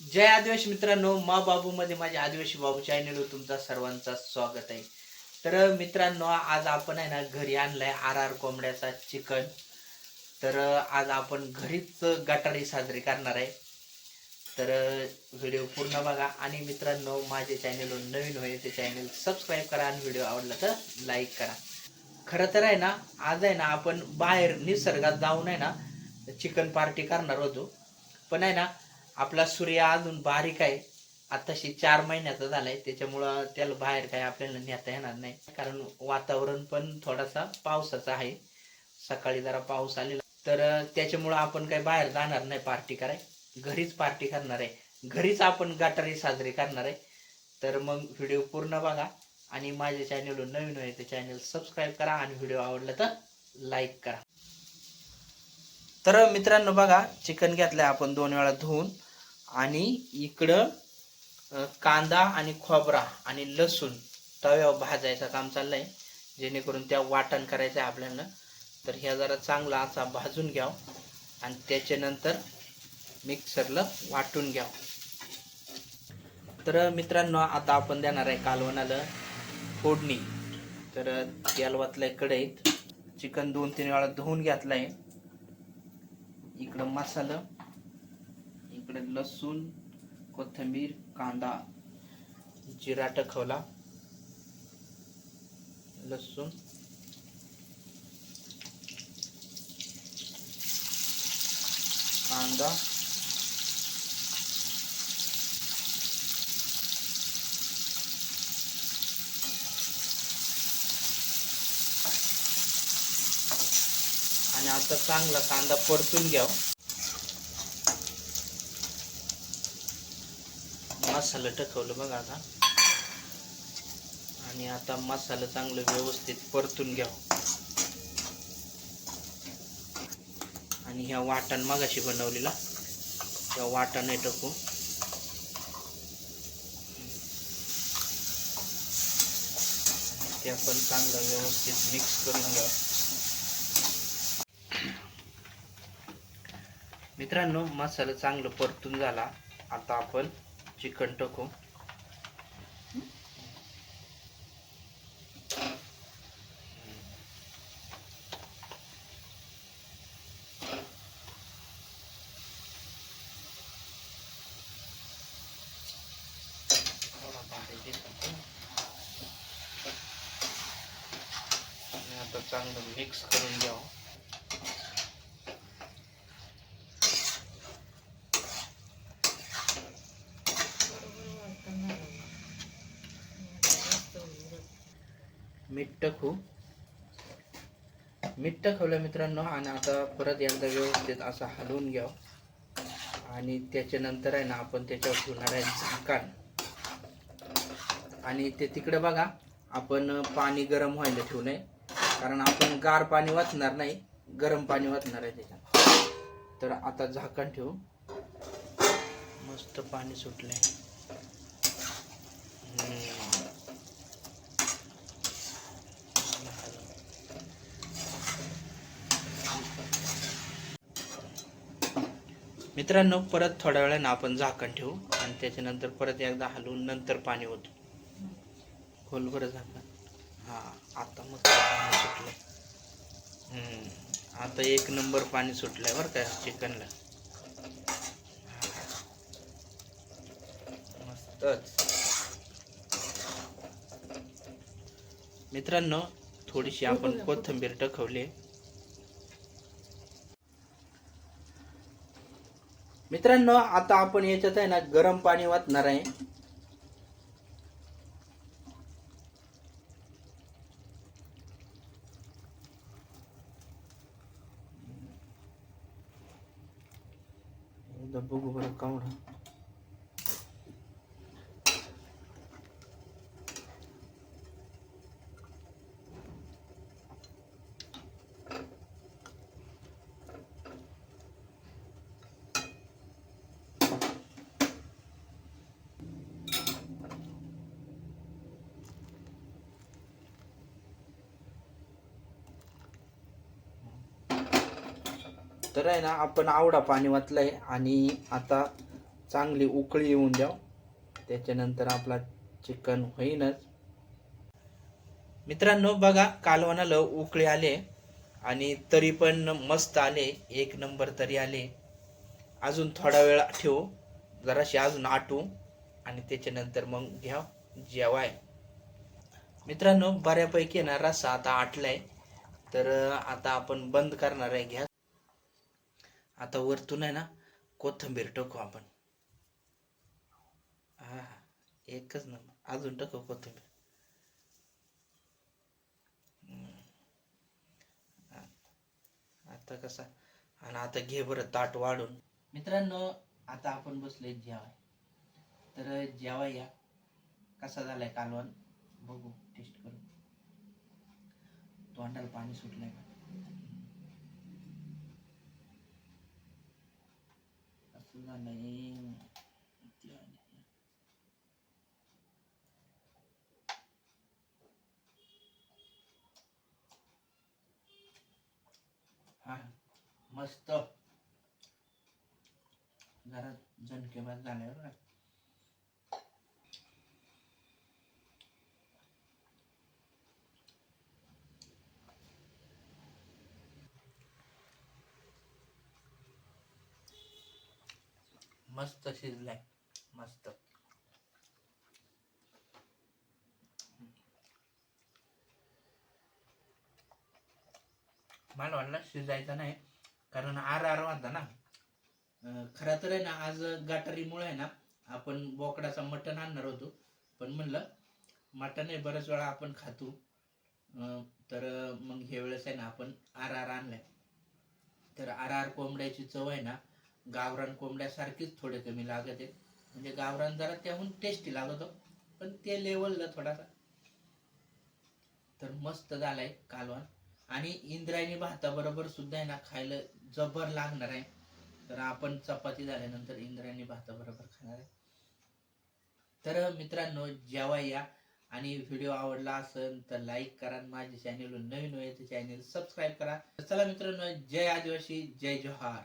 जय आदिवासी मित्रांनो मा बाबू मध्ये माझ्या आदिवासी बाबू चॅनेलवर तुमचा सर्वांचा स्वागत आहे. तर मित्रांनो आज आपण आहे ना घरी आणलाय आर आर कोंबड्याचा चिकन. तर आज आपण घरीच गटारी साजरी करणार आहे. तर व्हिडिओ पूर्ण बघा. आणि मित्रांनो माझे चॅनलवर नवीन होईल ते चॅनल सबस्क्राईब करा आणि व्हिडिओ आवडला तर लाईक करा. खरं तर आहे ना आज आहे ना आपण बाहेर निसर्गात जाऊन आहे ना चिकन पार्टी करणार होतो. पण आहे ना आपला सूर्य अजून बारीक आहे. आताशी चार महिन्याचा झालाय. त्याच्यामुळं त्याला बाहेर काय आपल्याला नेता येणार नाही. कारण वातावरण पण थोडासा पावसाचा आहे. सकाळी जरा पाऊस आलेला. तर त्याच्यामुळं आपण काही बाहेर जाणार नाही पार्टी कराय घरीच पार्टी करणार आहे. घरीच आपण गटारी साजरी करणार आहे. तर मग व्हिडिओ पूर्ण बघा. आणि माझ्या चॅनलवर नवीन आहे ते चॅनल सबस्क्राईब करा आणि व्हिडिओ आवडला तर लाईक करा. तर मित्रांनो बघा चिकन घेतलंय आपण दोन वेळा धुवून. आणि इकडं कांदा आणि खोबरा आणि लसूण तव्यावर भाजायचं काम चाललंय. जेणेकरून त्या वाटण करायचं आहे आपल्याला. तर ह्या जरा चांगला असा भाजून घ्याव आणि त्याच्यानंतर मिक्सरला वाटून घ्याव. तर मित्रांनो आता आपण देणार आहे कालवणाला फोडणी. तर तेल वातलंय कढईत चिकन दोन तीन वेळा धुवून घेतलंय. इकडं मसाला इकडे लसूण कोथिंबीर कांदा जिरा टखवला. लसूण. कांदा. आणि आता चांगला कांदा परतून घ्याव. मसाला टाकवलं बघा आता. आणि आता मसाला चांगलं व्यवस्थित परतून घ्याव. आणि ह्या वाटण मगाशी बनवलेला. त्या वाटाणे टाकू. ते आपण चांगलं व्यवस्थित मिक्स करून घ्यावं. मित्रांनो मसाला चांगलं परतून झाला. आता आपण चिकन टाकू. आता चांगलं मिक्स करून घ्यावं. मीठ टाकू. मीठ टाकवलं मित्रांनो आणि आता परत एकदा व्यवस्थित असं हलवून घ्या आणि त्याच्यानंतर आहे ना आपण त्याच्यावर ठेवणार आहे झाकण. आणि ते तिकडे बघा आपण पाणी गरम व्हायला ठेवू नये. कारण आपण गार पाणी वाचणार नाही गरम पाणी वाचणार आहे त्याच्यात. तर आता झाकण ठेवू. मस्त पाणी सुटलंय. आहे मित्रांनो परत थोड्या वेळानं आपण झाकण ठेवू आणि त्याच्यानंतर परत एकदा हलवून नंतर पाणी ओतू. खोल बरं झाकण. हा आता मग पाणी हम्म, आता एक नंबर पाणी सुटलंय बरं का चिकनला. मस्तच. मित्रांनो थोडीशी आपण कोथिंबीर टाकवली मित्रांनो आता आपण याच्यात आहे ना गरम पाणी वाचणार आहे. बघू बरं कावडा तर आहे ना आपण आवडा पाणी वाचलंय आणि आता चांगली उकळी येऊन द्याव. त्याच्यानंतर आपला चिकन होईनच. मित्रांनो बघा कालवणाला उकळी आले आणि तरी पण मस्त आले एक नंबर तरी आले अजून थोडा वेळ ठेवू. जराशी अजून आटू आणि त्याच्यानंतर मग घ्या जेवाय. मित्रांनो बऱ्यापैकी ना रस्सा आता आटलाय. तर आता आपण बंद करणार आहे गॅस. आता वरतून आहे ना कोथिंबीर टाकू आपण. हा एकच नंबर. अजून टाकू कोथिंबीर. आता कसा? आणि आता घे बरं ताट वाढून. मित्रांनो आता आपण बसलोय जेवाय. तर जेवाय या. कसा झालाय कालवण? बघू टेस्ट करू. तोंडाला पाणी सुटलंय का? असं झालंय हा मस्त. जरा झणकेबाज झालाय मस्त शिजलाय. मस्त. मला वाटलं शिजायचं नाही कारण आर आर होता ना. खर खरं तर आहे ना आज गटारीमुळे आहे ना आपण बोकडाचा मटण आणणार होतो. पण म्हणलं मटण आहे बऱ्याच वेळा आपण खातो. अं, तर मग हे वेळेस आहे ना आपण आर आर आणलाय. तर आर आर कोंबड्याची चव आहे ना गावरान कोंबड्यासारखीच थोडे कमी लागत. आहे म्हणजे गावरान जरा त्याहून टेस्टी लागतो पण ते लेवलला थोडासा. तर मस्त झालाय कालवण. आणि इंद्रायणी भाताबरोबर सुद्धा आहे ना खायला जबर लागणार आहे. तर आपण चपाती झाल्यानंतर इंद्रायणी भाताबरोबर खाणार आहे. तर मित्रांनो जेव्हा या आणि व्हिडिओ आवडला असेल तर लाईक करा माझे चॅनल नवीन होईल तर चॅनल सबस्क्राईब करा. चला मित्रांनो जय आदिवासी जय जोहार.